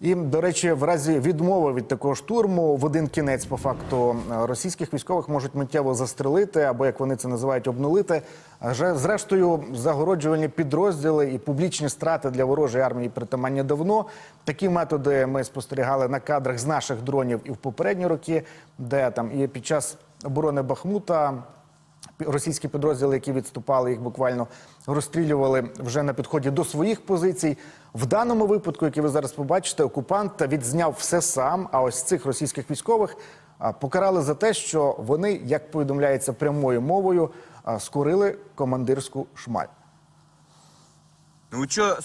І, до речі, в разі відмови від такого штурму в один кінець, по факту, е, російських військових можуть миттєво застрелити або, як вони це називають, обнулити. Зрештою, загороджувальні підрозділи і публічні страти для ворожої армії притаманні давно. Такі методи ми спостерігали на кадрах з наших дронів і в попередні роки, де там і під час оборони Бахмута російські підрозділи, які відступали, їх буквально розстрілювали вже на підході до своїх позицій. В даному випадку, який ви зараз побачите, окупант відзняв все сам. А ось цих російських військових а, покарали за те, що вони, як повідомляється прямою мовою, а, скорили командирську шмаль. Ну вы чё,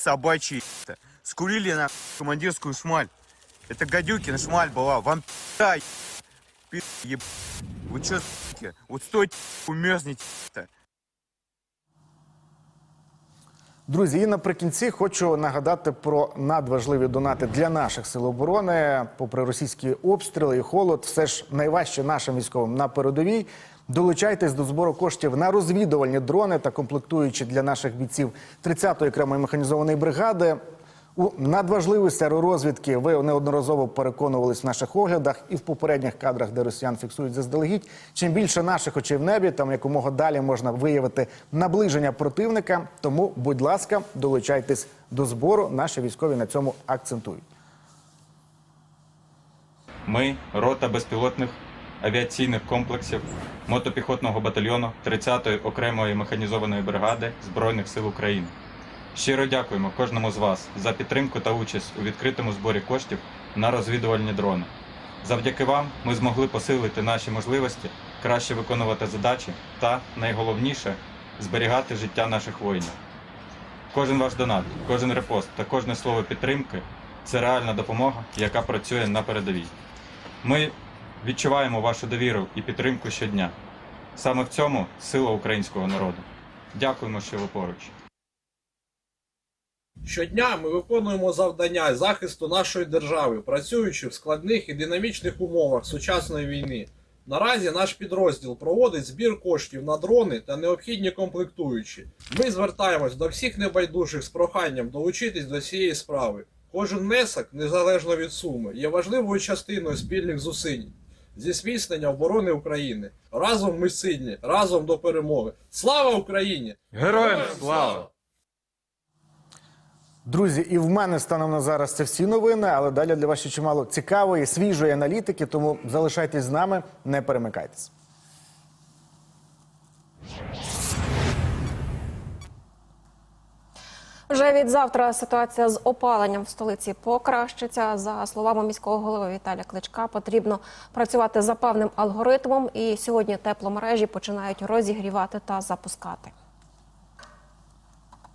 собачьи то скурили на командирскую шмаль? Это гадюкина шмаль была, вам пи***а, пи*** еб... Вы чё, суки? вот стойте, умерзнете-то. Друзі, і наприкінці хочу нагадати про надважливі донати для наших сил оборони. Попри російські обстріли і холод, все ж найважче нашим військовим на передовій. Долучайтесь до збору коштів на розвідувальні дрони та комплектуючі для наших бійців 30-ї окремої механізованої бригади. У надважливості аеророзвідки ви неодноразово переконувались в наших оглядах і в попередніх кадрах, де росіян фіксують заздалегідь. Чим більше наших очей в небі, там якомога далі можна виявити наближення противника. Тому, будь ласка, долучайтесь до збору. Наші військові на цьому акцентують. Ми, рота безпілотних авіаційних комплексів мотопіхотного батальйону 30-ї окремої механізованої бригади Збройних сил України. Щиро дякуємо кожному з вас за підтримку та участь у відкритому зборі коштів на розвідувальні дрони. Завдяки вам ми змогли посилити наші можливості, краще виконувати задачі та, найголовніше, зберігати життя наших воїнів. Кожен ваш донат, кожен репост та кожне слово підтримки це реальна допомога, яка працює на передовій. Ми відчуваємо вашу довіру і підтримку щодня. Саме в цьому сила українського народу. Дякуємо, що ви поруч. Щодня ми виконуємо завдання захисту нашої держави, працюючи в складних і динамічних умовах сучасної війни. Наразі наш підрозділ проводить збір коштів на дрони та необхідні комплектуючі. Ми звертаємось до всіх небайдужих з проханням долучитись до цієї справи. Кожен внесок, незалежно від суми, є важливою частиною спільних зусиль зі зміцнення оборони України. Разом ми сильні, разом до перемоги. Слава Україні! Героям слава! Друзі, і в мене станом на зараз це всі новини, але далі для вас ще чимало цікавої, свіжої аналітики. Тому залишайтесь з нами, не перемикайтесь. Вже від завтра ситуація з опаленням в столиці покращиться. За словами міського голови Віталія Кличка, потрібно працювати за певним алгоритмом. І сьогодні тепломережі починають розігрівати та запускати.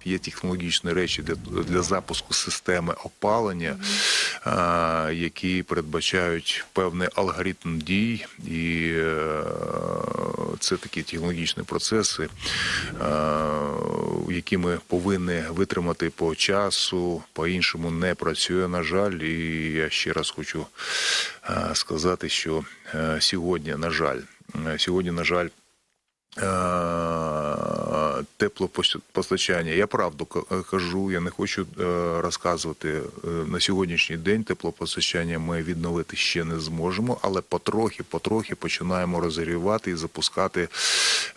Є технологічні речі для, для запуску системи опалення, е, які передбачають певний алгоритм дій, і е, це такі технологічні процеси, е, які ми повинні витримати по часу, по-іншому не працює, на жаль. І я ще раз хочу е, сказати, що е, сьогодні, на жаль, сьогодні, на жаль, е, теплопостачання. Я правду кажу, я не хочу е, розказувати е, на сьогоднішній день. Теплопостачання ми відновити ще не зможемо, але потрохи, потрохи починаємо розігрівати і запускати.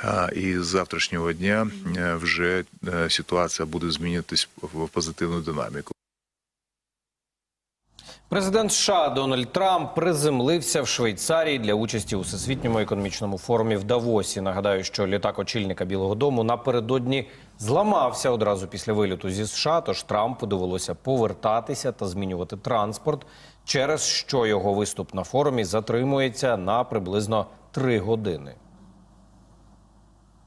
Е, І з завтрашнього дня е, вже е, ситуація буде змінюватись в позитивну динаміку. Президент США Дональд Трамп приземлився в Швейцарії для участі у всесвітньому економічному форумі в Давосі. Нагадаю, що літак очільника Білого Дому напередодні зламався одразу після виліту зі США. Тож Трампу довелося повертатися та змінювати транспорт, через що його виступ на форумі затримується на приблизно три години.